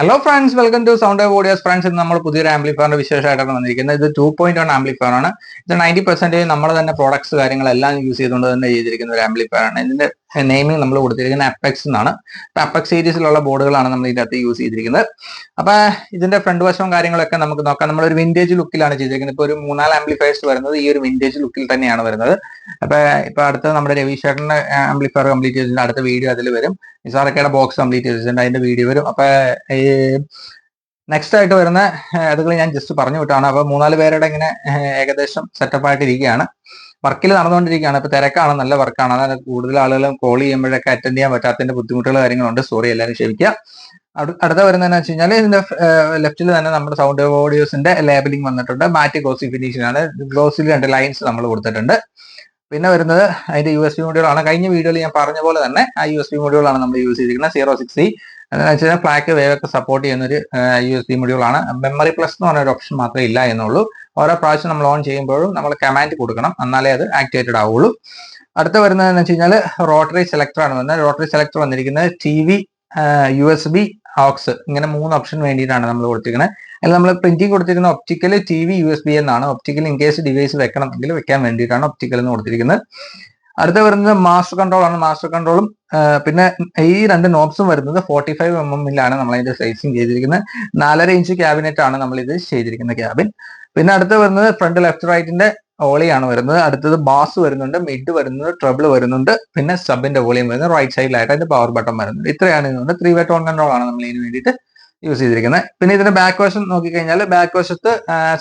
Hello friends welcome to sound audios friends ഇന്ന് നമ്മൾ പുതിയൊരു ആംപ്ലിഫയറിന്റെ വിശേഷമായിട്ടാണ് വന്നിരിക്കുന്നത്. ഇത് ടു പോയിന്റ് വൺ ആംപ്ലിഫയർ ആണ്. ഇത് നയന്റി പെർസെന്റേജ് നമ്മുടെ തന്നെ പ്രോഡക്ട്സ് കാര്യങ്ങളെല്ലാം യൂസ് ചെയ്തുകൊണ്ട് തന്നെ ചെയ്തിരിക്കുന്ന ഒരു ആംപ്ലിഫയർ ആണ്. ഇതിന്റെ നെയിമിംഗ് നമ്മൾ കൊടുത്തിരിക്കുന്നത് അപ്പെക്സ് എന്നാണ്. അപ്പൊ അപ്പെക്സ് സീരീസിലുള്ള ബോർഡുകളാണ് നമ്മൾ ഇതിനകത്ത് യൂസ് ചെയ്തിരിക്കുന്നത്. അപ്പൊ ഇതിന്റെ ഫ്രണ്ട് വശവും കാര്യങ്ങളൊക്കെ നമുക്ക് നോക്കാം. നമ്മൾ ഒരു വിന്റേജ് ലുക്കിലാണ് ചെയ്തിരിക്കുന്നത്. ഇപ്പൊ ഒരു മൂന്നാൽ ആംപ്ലിഫയേഴ്സ് വരുന്നത് ഈ ഒരു വിന്റേജ് ലുക്കിൽ തന്നെയാണ് വരുന്നത്. അപ്പൊ ഇപ്പൊ അടുത്ത നമ്മുടെ രവീഷേട്ടന്റെ ആംപ്ലിഫയർ കംപ്ലീറ്റ് ചെയ്തിട്ടുണ്ട് അടുത്ത വീഡിയോ അതിൽ വരും. നിസാറക്കയുടെ ബോക്സ് കംപ്ലീറ്റ് ചെയ്തിട്ടുണ്ട് അതിന്റെ വീഡിയോ വരും. അപ്പൊ ഈ നെക്സ്റ്റ് ആയിട്ട് വരുന്ന അതുകൾ ഞാൻ ജസ്റ്റ് പറഞ്ഞു വിട്ടാണ്. അപ്പൊ മൂന്നാൽ പേരുടെ ഇങ്ങനെ ഏകദേശം സെറ്റപ്പ് ആയിട്ടിരിക്കുകയാണ് വർക്കിൽ നടന്നുകൊണ്ടിരിക്കുകയാണ്. ഇപ്പൊ തിരക്കാണ് നല്ല വർക്കാണ് അതായത് കൂടുതൽ ആളുകളും കോൾ ചെയ്യുമ്പോഴൊക്കെ അറ്റൻഡ് ചെയ്യാൻ പറ്റാത്തതിന്റെ ബുദ്ധിമുട്ടുകൾ കാര്യങ്ങളുണ്ട്. സോറി എല്ലാവരും ക്ഷമിക്കുക. അടു- അടുത്ത വരുന്നതെന്ന് വെച്ച് കഴിഞ്ഞാൽ ഇതിന്റെ ലെഫ്റ്റിൽ തന്നെ നമ്മുടെ സൗണ്ട് ഓഡിയോസിന്റെ ലേബലിംഗ് വന്നിട്ടുണ്ട്. മാറ്റ് ഗ്ലോസി ഫിനിഷിംഗ് ആണ്. ഗ്ലോസിൽ രണ്ട് ലൈൻസ് നമ്മൾ കൊടുത്തിട്ടുണ്ട്. പിന്നെ വരുന്നത് അതിന്റെ യു എസ് ബി മൊഡ്യൂളാണ് കഴിഞ്ഞ വീഡിയോയിൽ ഞാൻ പറഞ്ഞ പോലെ തന്നെ ആ യു എസ് ബി മൊഡ്യൂളാണ് നമ്മൾ യൂസ് ചെയ്തിരിക്കുന്നത് സീറോ സിക്സ് സി എന്താണെന്ന് വെച്ച് കഴിഞ്ഞാൽ ഫ്ലാക്ക് വേവ് ഒക്കെ സപ്പോർട്ട് ചെയ്യുന്ന ഒരു യു എസ് ബി മൊഡ്യൂളാണ് മെമ്മറി പ്ലസ് എന്ന് പറഞ്ഞ ഒരു ഓപ്ഷൻ മാത്രമേ ഇല്ല എന്നുള്ളൂ. ഓരോ പ്രാവശ്യം നമ്മൾ ഓൺ ചെയ്യുമ്പോഴും നമ്മൾ കമാൻഡ് കൊടുക്കണം എന്നാലേ അത് ആക്ടിവേറ്റഡ് ആവുള്ളൂ. അടുത്ത വരുന്നതെന്ന് വെച്ച് കഴിഞ്ഞാൽ റോട്ടറി സെലക്ടർ ആണ് വന്നത് റോട്ടറി സെലക്ടർ വന്നിരിക്കുന്നത് T V U S B aux ഇങ്ങനെ മൂന്ന് ഓപ്ഷൻ വേണ്ടിയിട്ടാണ് നമ്മൾ കൊടുത്തിരിക്കുന്നത്. അതിൽ നമ്മൾ പ്രിന്റിംഗ് കൊടുത്തിരിക്കുന്ന optical T V U S B എന്നാണ്. ഒപ്റ്റിക്കൽ ഇൻ കേസ് ഡിവൈസ് വെക്കണമെങ്കിൽ വെക്കാൻ വേണ്ടിയിട്ടാണ് ഒപ്റ്റിക്കൽ എന്ന് കൊടുത്തിരിക്കുന്നത്. അടുത്ത വരുന്നത് മാസ്റ്റർ കൺട്രോൾ ആണ്. മാസ്റ്റർ കൺട്രോളും പിന്നെ ഈ രണ്ട് നോബ്സും വരുന്നത് ഫോർട്ടി ഫൈവ് എം എമ്മിലാണ് നമ്മൾ അതിന്റെ സൈസിങ് ചെയ്തിരിക്കുന്നത്. നാലര ഇഞ്ച് ക്യാബിനറ്റ് ആണ് നമ്മൾ ഇത് ചെയ്തിരിക്കുന്ന ക്യാബിൻ പിന്നെ അടുത്ത് വരുന്നത് ഫ്രണ്ട് ലെഫ്റ്റ് റൈറ്റിന്റെ ഓളിയാണ് വരുന്നത്. അടുത്തത് ബാസ് വരുന്നുണ്ട് മിഡ് വരുന്നുണ്ട് ട്രബിൾ വരുന്നുണ്ട് പിന്നെ സബിന്റെ വോളിയം വരുന്നത് റൈറ്റ് സൈഡിലായിട്ട് അതിന്റെ പവർ ബട്ടൺ വരുന്നുണ്ട്. ഇത്രയാണ് ഇതുകൊണ്ട്. ത്രീ വേ ടോൺ കൺട്രോൾ ആണ് നമ്മൾ ഇതിന് വേണ്ടിയിട്ട് യൂസ് ചെയ്തിരിക്കുന്നത് പിന്നെ ഇതിന്റെ ബാക്ക് വശം നോക്കിക്കഴിഞ്ഞാൽ ബാക്ക് വശത്ത്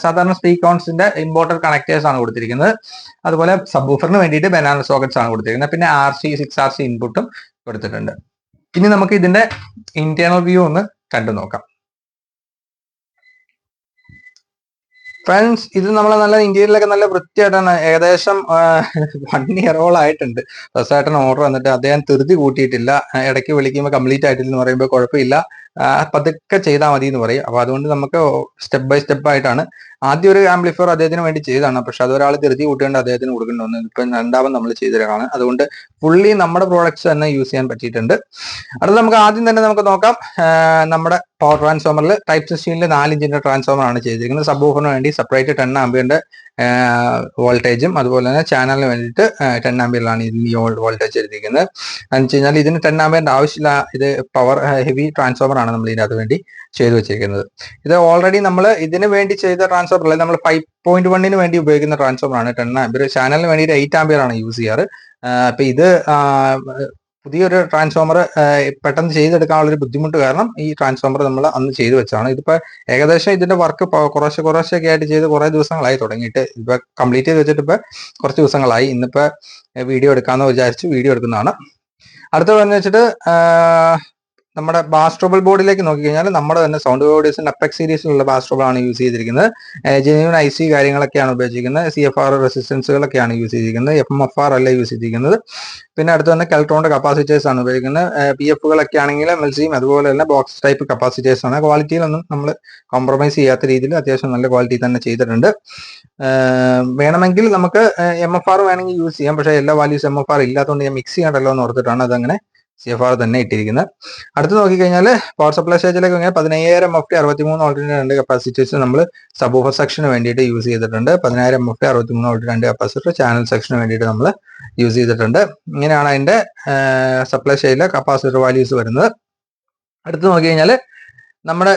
സാധാരണ സ്പീക്ക് ഓൺസിന്റെ ഇമ്പോർട്ടർ കണക്ടേഴ്സ് ആണ് കൊടുത്തിരിക്കുന്നത്. അതുപോലെ സബ്ബൂഫറിന് വേണ്ടിയിട്ട് ബനാന സോക്കറ്റ്സ് ആണ് കൊടുത്തിരിക്കുന്നത്. പിന്നെ R C six R C ഇൻപുട്ടും കൊടുത്തിട്ടുണ്ട്. ഇനി നമുക്ക് ഇതിന്റെ ഇന്റേണൽ വ്യൂ ഒന്ന് കണ്ടു നോക്കാം ഫ്രണ്ട്സ് ഇത് നമ്മളെ നല്ല ഇന്ത്യയിലൊക്കെ നല്ല വൃത്തിയായിട്ടാണ് ഏകദേശം വൺ ഇയറോളം ആയിട്ടുണ്ട്. ഓർഡർ വന്നിട്ട് അദ്ദേഹം ധൃതി കൂട്ടിയിട്ടില്ല. ഇടയ്ക്ക് വിളിക്കുമ്പോൾ കംപ്ലീറ്റ് ആയിട്ടില്ല എന്ന് പറയുമ്പോൾ കുഴപ്പമില്ല പതുക്കെ ചെയ്താൽ മതി എന്ന് പറയും. അപ്പൊ അതുകൊണ്ട് നമുക്ക് സ്റ്റെപ്പ് ബൈ സ്റ്റെപ്പ് ആയിട്ടാണ്. ആദ്യം ഒരു ആംപ്ലിഫയർ അദ്ദേഹത്തിന് വേണ്ടി ചെയ്തതാണ്. പക്ഷെ അതൊരാൾ ധൃതി കൂട്ടേണ്ട അദ്ദേഹത്തിന് കൊടുക്കേണ്ടി വന്നു ഇപ്പം രണ്ടാമത് നമ്മൾ ചെയ്തതാണ്. അതുകൊണ്ട് ഫുള്ളി നമ്മുടെ പ്രോഡക്ട്സ് തന്നെ യൂസ് ചെയ്യാൻ പറ്റിയിട്ടുണ്ട്. അടുത്ത നമുക്ക് ആദ്യം തന്നെ നമുക്ക് നോക്കാം. നമ്മുടെ പവർ ട്രാൻസ്ഫോമറിൽ ടൈപ്പ് സിസ്റ്റീനിൽ നാലിഞ്ചിന്റെ ട്രാൻസ്ഫോമറാണ് ചെയ്തിരിക്കുന്നത്. സബ് ഓഫറിന് വേണ്ടി സെപ്പറേറ്റ് ടെൻ ആംബിയറിന്റെ വോൾട്ടേജും അതുപോലെ തന്നെ ചാനലിന് വേണ്ടിയിട്ട് ടെൻ ആംബിയറിലാണ് ഇതിന് ഈ വോൾട്ടേജ് എഴുതിയിരിക്കുന്നത്. എന്ന് വെച്ച് കഴിഞ്ഞാൽ ഇതിന് ടെൻ ആംബിയറിന്റെ ആവശ്യമില്ല ഇത് പവർ ഹെവി ട്രാൻസ്ഫോമർ ആണ് നമ്മൾ ഇതിനകത്ത് വേണ്ടി ചെയ്തു വെച്ചിരിക്കുന്നത്. ഇത് ഓൾറെഡി നമ്മൾ ഇതിന് വേണ്ടി ചെയ്ത ട്രാൻസ്ഫോമർ അല്ല നമ്മൾ ഫൈവ് പോയിന്റ് വണ്ണിന് വേണ്ടി ഉപയോഗിക്കുന്ന ട്രാൻസ്ഫോമർ ആണ്. ടെൻ ആംബിയർ ചാനലിന് വേണ്ടിയിട്ട് എയ്റ്റ് ആംബിയർ ആണ് യൂസ് ചെയ്യാറ്. അപ്പൊ ഇത് പുതിയൊരു ട്രാൻസ്ഫോമർ പെട്ടെന്ന് ചെയ്തെടുക്കാനുള്ള ഒരു ബുദ്ധിമുട്ട് കാരണം ഈ ട്രാൻസ്ഫോമർ നമ്മൾ അന്ന് ചെയ്തു വെച്ചാണ്. ഇതിപ്പോ ഏകദേശം ഇതിന്റെ വർക്ക് കുറച്ച് കുറച്ചൊക്കെ ആയിട്ട് ചെയ്ത് കുറേ ദിവസങ്ങളായി തുടങ്ങിയിട്ട്. ഇപ്പൊ കംപ്ലീറ്റ് ചെയ്ത് വെച്ചിട്ട് ഇപ്പൊ കുറച്ച് ദിവസങ്ങളായി. ഇന്നിപ്പോ വീഡിയോ എടുക്കാന്ന് വിചാരിച്ച് വീഡിയോ എടുക്കുന്നതാണ്. അടുത്ത പറഞ്ഞു വെച്ചിട്ട് നമ്മുടെ ബാസ്ട്രോബൽ ബോർഡിലേക്ക് നോക്കിക്കഴിഞ്ഞാൽ നമ്മുടെ തന്നെ സൗണ്ട് ബോഡീസിന്റെ അപ്പെക് സീരീസിലുള്ള ബാസ്ട്രോബൾ ആണ് യൂസ് ചെയ്തിരിക്കുന്നത്. ജെനുവിൻ ഐ സി കാര്യങ്ങളൊക്കെയാണ് ഉപയോഗിച്ചിരിക്കുന്നത്. സി എഫ് ആർ റെസിസ്റ്റൻസുകളൊക്കെയാണ് യൂസ് ചെയ്തിരിക്കുന്നത്. എഫ് എം എഫ് ആർ അല്ല യൂസ് ചെയ്തിരിക്കുന്നത്. പിന്നെ അടുത്ത് തന്നെ കെൽട്രോണിന്റെ കപ്പാസിറ്റേഴ്സ് ആണ് ഉപയോഗിക്കുന്നത്. പി എഫുകളൊക്കെ ആണെങ്കിൽ എം എൽ സിയും അതുപോലെ തന്നെ ബോക്സ് ടൈപ്പ് കപ്പാസിറ്റേഴ്സ് ആണ്. ക്വാളിറ്റിയിലൊന്നും നമ്മൾ കോംപ്രമൈസ് ചെയ്യാത്ത രീതിയിൽ അത്യാവശ്യം നല്ല ക്വാളിറ്റി തന്നെ ചെയ്തിട്ടുണ്ട്. വേണമെങ്കിൽ നമുക്ക് എം എഫ് ആർ വേണമെങ്കിൽ യൂസ് ചെയ്യാം. പക്ഷേ എല്ലാ വാല്യൂസ് എം എഫ് ആർ ഇല്ലാത്തതുകൊണ്ട് ഞാൻ മിക്സ് ചെയ്യണ്ടല്ലോ എന്ന് ഓർത്തിട്ടാണ് അതങ്ങനെ സി എഫ് ആർ തന്നെ ഇട്ടിരിക്കുന്നത്. അടുത്ത് നോക്കിക്കഴിഞ്ഞാൽ പവർ സപ്ലൈ സ്റ്റേജിലേക്ക് കഴിഞ്ഞാൽ പതിനയ്യായിരം എഫ് ടി അറുപത്തിമൂന്ന് വോൾട്ടിന്റെ രണ്ട് കപ്പാസിറ്റേഴ്സ് നമ്മൾ സബ് സെക്ഷന് വേണ്ടിയിട്ട് യൂസ് ചെയ്തിട്ടുണ്ട്. പതിനായിരം എഫ് ടി അറുപത്തിമൂന്ന് വോൾട്ട് രണ്ട് കപ്പാസിറ്റർ ചാനൽ സെക്ഷന് വേണ്ടിയിട്ട് നമ്മൾ യൂസ് ചെയ്തിട്ടുണ്ട്. ഇങ്ങനെയാണ് അതിന്റെ സപ്ലൈ സ്റ്റേജിലെ കപ്പാസിറ്റർ വാല്യൂസ് വരുന്നത്. അടുത്ത് നോക്കി കഴിഞ്ഞാൽ നമ്മുടെ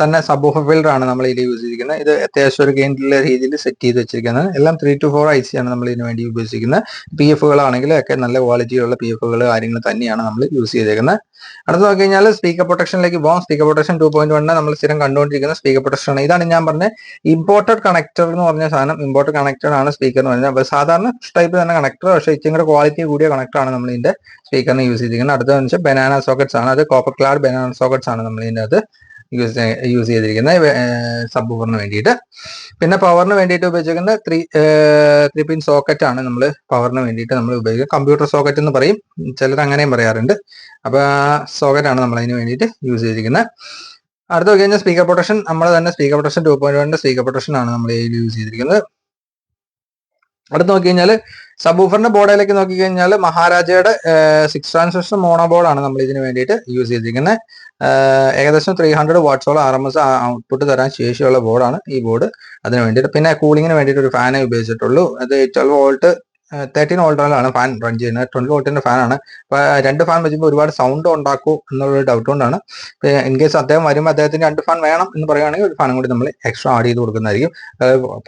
തന്നെ സബ് ആണ് നമ്മൾ ഇതിൽ യൂസ് ചെയ്തിരിക്കുന്നത്. ഇത് അത്യാവശ്യം ഒരു ഗെയിനുള്ള രീതിയിൽ സെറ്റ് ചെയ്ത് വെച്ചിരിക്കുന്നത്. എല്ലാം three two four I C ആണ് നമ്മൾ ഇതിന് വേണ്ടി ഉപയോഗിച്ചിരിക്കുന്നത്. പി എഫുകളാണെങ്കിലും ഒക്കെ നല്ല ക്വാളിറ്റിയുള്ള പി എഫുകൾ കാര്യങ്ങൾ തന്നെയാണ് നമ്മൾ യൂസ് ചെയ്തേക്കുന്നത്. അടുത്ത് നോക്കി കഴിഞ്ഞാൽ സ്പീക്കർ പ്രൊട്ടക്ഷനിലേക്ക് പോകാം speaker protection two point one നമ്മൾ സ്ഥിരം കണ്ടുകൊണ്ടിരിക്കുന്ന സ്പീക്കർ പ്രൊട്ടക്ഷൻ ആണ്. ഇതാണ് ഞാൻ പറഞ്ഞ ഇമ്പോർട്ടഡ് കണക്ടർ എന്ന് പറഞ്ഞ സാധനം. ഇമ്പോർട്ടഡ് കണക്ടർ ആണ് സ്പീക്കർ എന്ന് പറഞ്ഞാൽ സാധാരണ ടൈപ്പ് തന്നെ കണക്ടർ പക്ഷേ ഇച്ചിരി കൂടെ ക്വാളിറ്റി കൂടിയ കണക്ടർ ആണ് നമ്മൾ ഇതിന്റെ സ്പീക്കറിന് യൂസ് ചെയ്തിരിക്കുന്നത്. അടുത്തതെന്ന് വെച്ചാൽ ബനാന സോക്കറ്റ്സ് ആണ്. അത് കോപ്പർ ക്ലാഡ് ബനാന സോക്കറ്റ്സ് ആണ് നമ്മൾ ഇതിന്റെ അകത്ത് യൂസ് യൂസ് ചെയ്തിരിക്കുന്ന സബ് ഓഫറിന് വേണ്ടിയിട്ട്. പിന്നെ പവറിന് വേണ്ടിയിട്ട് ഉപയോഗിച്ചിരിക്കുന്ന ത്രീ ത്രീ പിൻ സോക്കറ്റ് ആണ് നമ്മൾ പവറിന് വേണ്ടിയിട്ട് നമ്മൾ ഉപയോഗിക്കുക. കമ്പ്യൂട്ടർ സോക്കറ്റ് എന്ന് പറയും. ചിലർ അങ്ങനെയും പറയാറുണ്ട്. അപ്പൊ ആ സോക്കറ്റ് ആണ് നമ്മൾ അതിന് വേണ്ടിയിട്ട് യൂസ് ചെയ്തിരിക്കുന്നത് അടുത്ത നോക്കി കഴിഞ്ഞാൽ സ്പീക്കർ പ്രൊട്ടക്ഷൻ നമ്മൾ തന്നെ സ്പീക്കർ പ്രൊട്ടക്ഷൻ ടു പോയിന്റ് വണ്ണിന്റെ സ്പീക്കർ പ്രൊട്ടക്ഷൻ ആണ് നമ്മൾ യൂസ് ചെയ്തിരിക്കുന്നത്. അടുത്ത് നോക്കി കഴിഞ്ഞാൽ സബൂഫറിന്റെ ബോർഡിലേക്ക് നോക്കി കഴിഞ്ഞാൽ മഹാരാജയുടെ സിക്സ് ട്രാൻസിസ്റ്റർ മോണോ ബോർഡാണ് നമ്മൾ ഇതിന് വേണ്ടിയിട്ട് യൂസ് ചെയ്തിരിക്കുന്നത് ഏകദേശം ത്രീ ഹൺഡ്രഡ് വാട്ട്സോളം ആർ എം എസ് ഔട്ട്പുട്ട് തരാൻ ശേഷിയുള്ള ബോർഡാണ് ഈ ബോർഡ് അതിന് വേണ്ടിയിട്ട് പിന്നെ കൂളിങ്ങിന് വേണ്ടിയിട്ട് ഒരു ഫാനേ ഉപയോഗിച്ചിട്ടുള്ളൂ. അത് ട്വൽവ് വോൾട്ട് തേർട്ടീൻ ഓൾഡറിലാണ് ഫാൻ റൺ ചെയ്യുന്നത്. ട്വന്റി വോൾട്ടിന്റെ ഫാനാണ് രണ്ട് ഫാൻ വെച്ചുമ്പോൾ ഒരുപാട് സൗണ്ട് ഉണ്ടാക്കൂ എന്നുള്ള ഡൗട്ട് കൊണ്ടാണ്. ഇൻ കേസ് അദ്ദേഹം വരുമ്പോൾ അദ്ദേഹത്തിന് രണ്ട് ഫാൻ വേണം എന്ന് പറയുകയാണെങ്കിൽ ഒരു ഫാനും കൂടി നമ്മൾ എക്സ്ട്രാ ആഡ് ചെയ്ത് കൊടുക്കുന്നതായിരിക്കും.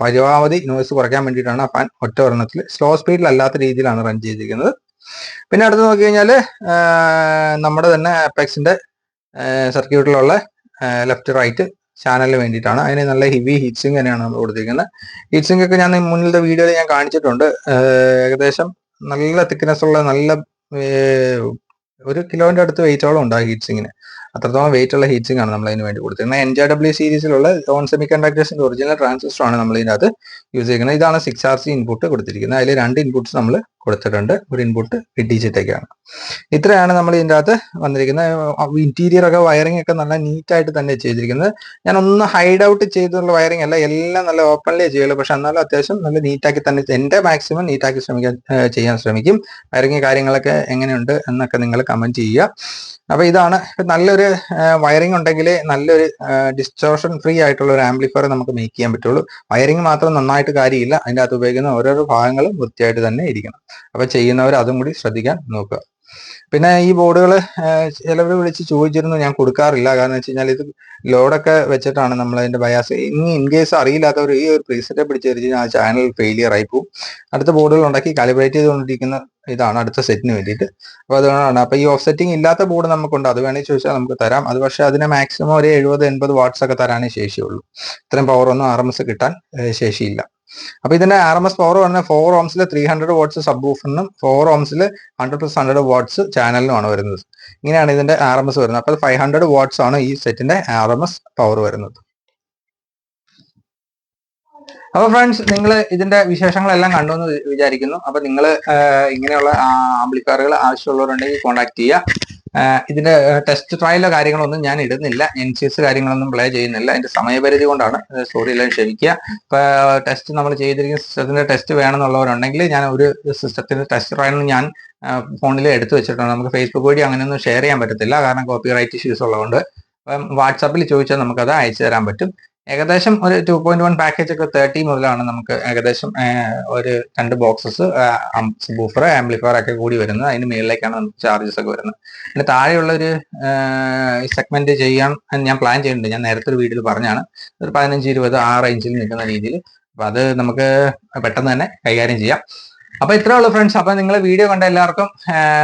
പരമാവധി നോയ്സ് കുറയ്ക്കാൻ വേണ്ടിയിട്ടാണ് ആ ഫാൻ ഒറ്റ ഒരെണ്ണത്തിൽ സ്ലോ സ്പീഡിലല്ലാത്ത രീതിയിലാണ് റൺ ചെയ്തിരിക്കുന്നത്. പിന്നെ അടുത്ത് നോക്കി കഴിഞ്ഞാൽ നമ്മുടെ തന്നെ അപ്പെക്സിന്റെ സർക്യൂട്ടിലുള്ള ലെഫ്റ്റ് റൈറ്റ് ചാനലിന് വേണ്ടിയിട്ടാണ്. അതിന് നല്ല ഹെവി ഹീറ്റ് തന്നെയാണ് നമ്മൾ കൊടുത്തിരിക്കുന്നത്. ഹീറ്റ് സിങ്ക് ഒക്കെ ഞാൻ മുന്നിലത്തെ വീഡിയോയിൽ ഞാൻ കാണിച്ചിട്ടുണ്ട്. ഏകദേശം നല്ല തിക്നെസ് ഉള്ള നല്ല ഒരു കിലോന്റെ അടുത്ത് വെയിറ്റോളം ഉണ്ട് ആ അത്രത്തോളം വെയിറ്റ് ഉള്ള ഹീറ്റിംഗ് ആണ് നമ്മൾ അതിന് വേണ്ടി കൊടുത്തിരുന്നത് എൻ ജെ ഡബ്ല്യു സീരീസിലുള്ള ഓൺ സെമി കണ്ടക്ടേഴ്സിന്റെ ഒറിജിനൽ ട്രാൻസിസ്റ്റർ ആണ് നമ്മൾ ഇതിനകത്ത് യൂസ് ചെയ്യുന്നത്. ഇതാണ് സിക്സ് ആർ സി ഇൻപുട്ട് കൊടുത്തിരിക്കുന്നത്. അതിൽ രണ്ട് ഇൻപുട്ട്സ് നമ്മൾ കൊടുത്തിട്ടുണ്ട്. ഒരു ഇൻപുട്ട് ഡിജിറ്റേക്കാണ് ഇത്രയാണ് നമ്മൾ ഇതിന്റെ അകത്ത് വന്നിരിക്കുന്നത് ഇന്റീരിയർ ഒക്കെ വയറിംഗ് ഒക്കെ നല്ല നീറ്റ് ആയിട്ട് തന്നെ ചെയ്തിരിക്കുന്നത്. ഞാൻ ഒന്ന് ഹൈഡ് ഔട്ട് ചെയ്തുള്ള വയറിംഗ് അല്ല. എല്ലാം നല്ല ഓപ്പൺലി ചെയ്യുള്ളൂ. പക്ഷെ എന്നാലും അത്യാവശ്യം നല്ല നീറ്റാക്കി തന്നെ എന്റെ മാക്സിമം നീറ്റാക്കി ശ്രമിക്കാൻ ചെയ്യാൻ ശ്രമിക്കും. വയറിംഗ് കാര്യങ്ങളൊക്കെ എങ്ങനെയുണ്ട് എന്നൊക്കെ നിങ്ങൾ കമന്റ് ചെയ്യുക. അപ്പോൾ ഇതാണ് നല്ലൊരു വയറിംഗ് ഉണ്ടെങ്കിൽ നല്ലൊരു ഡിസ്റ്റോർഷൻ ഫ്രീ ആയിട്ടുള്ള ഒരു ആംപ്ലിഫയർ നമുക്ക് മേക്ക് ചെയ്യാൻ പറ്റുള്ളൂ. വയറിംഗ് മാത്രം നന്നായിട്ട് കാര്യമില്ല. അതിന്റെ അകത്ത് ഉപയോഗിക്കുന്ന ഓരോരോ ഭാഗങ്ങളും വൃത്തിയായിട്ട് തന്നെ ഇരിക്കണം. അപ്പൊ ചെയ്യുന്നവർ അതും കൂടി ശ്രദ്ധിക്കാൻ നോക്കുക. പിന്നെ ഈ ബോർഡുകൾ ചിലവർ വിളിച്ച് ചോദിച്ചിരുന്നു ഞാൻ കൊടുക്കാറില്ല. കാരണം വെച്ച് കഴിഞ്ഞാൽ ഇത് ലോഡൊക്കെ വെച്ചിട്ടാണ് നമ്മൾ അതിന്റെ ബയാസ് ഇനി ഇൻ കേസ് അറിയില്ലാത്തവർ ഈ ഒരു പ്രീസെറ്റ് പിടിച്ച് കഴിഞ്ഞാൽ ആ ചാനൽ ഫെയിലിയർ ആയി പോകും അടുത്ത ബോർഡുകൾ ഉണ്ടാക്കി കാലിബ്രേറ്റ് ചെയ്തുകൊണ്ടിരിക്കുന്ന ഇതാണ് അടുത്ത സെറ്റിന് വേണ്ടിയിട്ട്. അപ്പോൾ അതുകൊണ്ടാണ്. അപ്പോൾ ഈ ഓഫ് സെറ്റിംഗ് ഇല്ലാത്ത ബോർഡ് നമുക്കുണ്ട്. അത് വേണമെങ്കിൽ ചോദിച്ചാൽ നമുക്ക് തരാം. അത് പക്ഷേ അതിന് മാക്സിമം ഒരു എഴുപത് എൺപത് വാട്ട്സ് ഒക്കെ തരാനേ ശേഷിയുള്ളൂ ഇത്രയും പവർ ഒന്നും ആർ എം എസ് കിട്ടാൻ ശേഷിയില്ല. അപ്പോൾ ഇതിന്റെ ആർ എം എസ് പവർ പറഞ്ഞാൽ ഫോർ ഓംസിൽ ത്രീ ഹൺഡ്രഡ് വാട്ട്സ് സബ് ഓഫിനും ഫോർ ഓംസിൽ ഹൺഡ്രഡ് പ്ലസ് ഹൺഡ്രഡ് വാട്ട്സ് ചാനലിനുമാണ് വരുന്നത്. ഇങ്ങനെയാണ് ഇതിന്റെ ആർ എം എസ് വരുന്നത് അപ്പോൾ ഫൈവ് ഹൺഡ്രഡ് വാട്ട്സ് ആണ് ഈ സെറ്റിന്റെ ആർ എം എസ് പവർ വരുന്നത്. അപ്പൊ ഫ്രണ്ട്സ് നിങ്ങൾ ഇതിന്റെ വിശേഷങ്ങളെല്ലാം കണ്ടു എന്ന് വിചാരിക്കുന്നു. അപ്പൊ നിങ്ങൾ ഇങ്ങനെയുള്ള ആംബ്ലിക്കാറുകൾ ആവശ്യമുള്ളവരുണ്ടെങ്കിൽ കോൺടാക്ട് ചെയ്യുക. ഇതിന്റെ ടെസ്റ്റ് ട്രയലോ കാര്യങ്ങളൊന്നും ഞാൻ ഇടുന്നില്ല. എൻ സി എസ് കാര്യങ്ങളൊന്നും പ്ലേ ചെയ്യുന്നില്ല. അതിന്റെ സമയപരിധി കൊണ്ടാണ് സോറി എല്ലാം ക്ഷമിക്കുക. ഇപ്പൊ ടെസ്റ്റ് നമ്മൾ ചെയ്തിരിക്കുന്ന സിസ്റ്റത്തിന്റെ ടെസ്റ്റ് വേണമെന്നുള്ളവരുണ്ടെങ്കിൽ ഞാൻ ഒരു സിസ്റ്റത്തിന്റെ ടെസ്റ്റ് ട്രയൽ ഞാൻ ഫോണിൽ എടുത്തു വെച്ചിട്ടുണ്ട്. നമുക്ക് ഫേസ്ബുക്ക് വഴി അങ്ങനെയൊന്നും ഷെയർ ചെയ്യാൻ പറ്റത്തില്ല. കാരണം കോപ്പി റൈറ്റ് ഇഷ്യൂസ് ഉള്ളതുകൊണ്ട് വാട്സാപ്പിൽ ചോദിച്ചാൽ നമുക്കത് അയച്ചു തരാൻ പറ്റും. ഏകദേശം ഒരു ടു പോയിന്റ് വൺ പാക്കേജ് ഒക്കെ തേർട്ടി മുതലാണ് നമുക്ക് ഏകദേശം ഒരു രണ്ട് ബോക്സസ് ബൂഫർ ആംപ്ലിഫയർ ഒക്കെ കൂടി വരുന്നത്. അതിന് മുകളിലേക്കാണ് നമുക്ക് ചാർജസ് ഒക്കെ വരുന്നത്. അതിന് താഴെയുള്ള ഒരു സെഗ്മെന്റ് ചെയ്യാൻ ഞാൻ പ്ലാൻ ചെയ്യുന്നുണ്ട് ഞാൻ നേരത്തെ ഒരു വീഡിയോയിൽ പറഞ്ഞാണ്. ഒരു പതിനഞ്ച് ഇരുപത് ആ റേഞ്ചിൽ നിൽക്കുന്ന രീതിയിൽ. അപ്പൊ അത് നമുക്ക് പെട്ടെന്ന് തന്നെ കൈകാര്യം ചെയ്യാം. അപ്പൊ ഇത്രേ ഉള്ളൂ ഫ്രണ്ട്സ് അപ്പൊ നിങ്ങൾ വീഡിയോ കണ്ട എല്ലാവർക്കും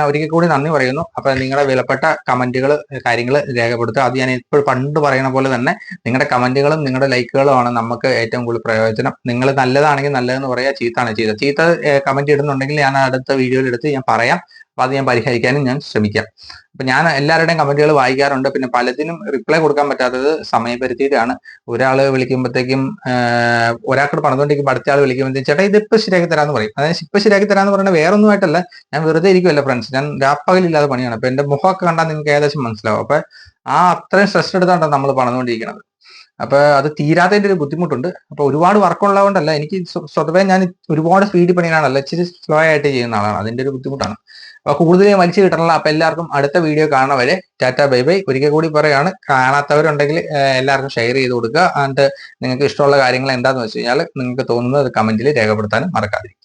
ഒരിക്കൽ കൂടി നന്ദി പറയുന്നു. അപ്പൊ നിങ്ങളുടെ വിലപ്പെട്ട കമന്റുകൾ കാര്യങ്ങൾ രേഖപ്പെടുത്തുക. അത് ഞാൻ ഇപ്പോൾ പണ്ട് പറയുന്ന പോലെ തന്നെ നിങ്ങളുടെ കമന്റുകളും നിങ്ങളുടെ ലൈക്കുകളും ആണ് നമുക്ക് ഏറ്റവും കൂടുതൽ പ്രയോജനം. നിങ്ങൾ നല്ലതാണെങ്കിൽ നല്ലതെന്ന് പറയാ ചീത്താണ് ചെയ്തത് ചീത്ത കമന്റ് ഇടുന്നുണ്ടെങ്കിൽ ഞാൻ അടുത്ത വീഡിയോയിൽ എടുത്ത് ഞാൻ പറയാം. അപ്പൊ അത് ഞാൻ പരിഹരിക്കാനും ഞാൻ ശ്രമിക്കാം. അപ്പൊ ഞാൻ എല്ലാവരുടെയും കമന്റുകൾ വായിക്കാറുണ്ട്. പിന്നെ പലതിനും റിപ്ലൈ കൊടുക്കാൻ പറ്റാത്തത് സമയപരിധിയിലാണ്. ഒരാൾ വിളിക്കുമ്പോഴത്തേക്കും ഒരാൾക്ക് പറഞ്ഞുകൊണ്ടിരിക്കുമ്പോൾ അടുത്ത ആൾ വിളിക്കുമ്പോഴത്തേക്കും ചേട്ടാ ഇത് ഇപ്പൊ ശരിയാക്കി തരാന്ന് പറയും. അതായത് ഇപ്പൊ ശരിയാക്കി തരാന്ന് പറയുന്നത് വേറെ ഞാൻ വെറുതെ ഇരിക്കുമല്ലോ ഫ്രണ്ട്സ് ഞാൻ രാപ്പകലില്ലാതെ പണിയാണ്. അപ്പൊ എന്റെ മുഖമൊക്കെ കണ്ടാൽ നിങ്ങൾക്ക് ഏകദേശം മനസ്സിലാവും. അപ്പൊ ആ അത്രയും സ്ട്രെസ് എടുത്താണ് നമ്മൾ പറഞ്ഞുകൊണ്ടിരിക്കുന്നത് അപ്പൊ അത് തീരാത്തതിന്റെ ഒരു ബുദ്ധിമുട്ടുണ്ട്. അപ്പൊ ഒരുപാട് വർക്ക് ഉള്ളതുകൊണ്ടല്ല എനിക്ക് സ്വതവേ ഞാൻ ഒരുപാട് സ്പീഡിൽ പണിയാണല്ല ഇച്ചിരി സ്ലോ ആയിട്ട് ചെയ്യുന്ന ആളാണ്. അതിന്റെ ഒരു ബുദ്ധിമുട്ടാണ്. കൂടുതലും വലിച്ചു കിട്ടണമല്ലോ അപ്പൊ എല്ലാവർക്കും അടുത്ത വീഡിയോ കാണുന്ന വരെ ടാറ്റ ബൈ ബൈ. ഒരിക്കൽ കൂടി പറയാണ് കാണാത്തവരുണ്ടെങ്കിൽ എല്ലാവർക്കും ഷെയർ ചെയ്ത് കൊടുക്കുക. എന്നിട്ട് നിങ്ങൾക്ക് ഇഷ്ടമുള്ള കാര്യങ്ങൾ എന്താണെന്ന് വെച്ച് കഴിഞ്ഞാൽ നിങ്ങൾക്ക് തോന്നുന്നത് കമന്റിൽ രേഖപ്പെടുത്താനും മറക്കാതിരിക്കും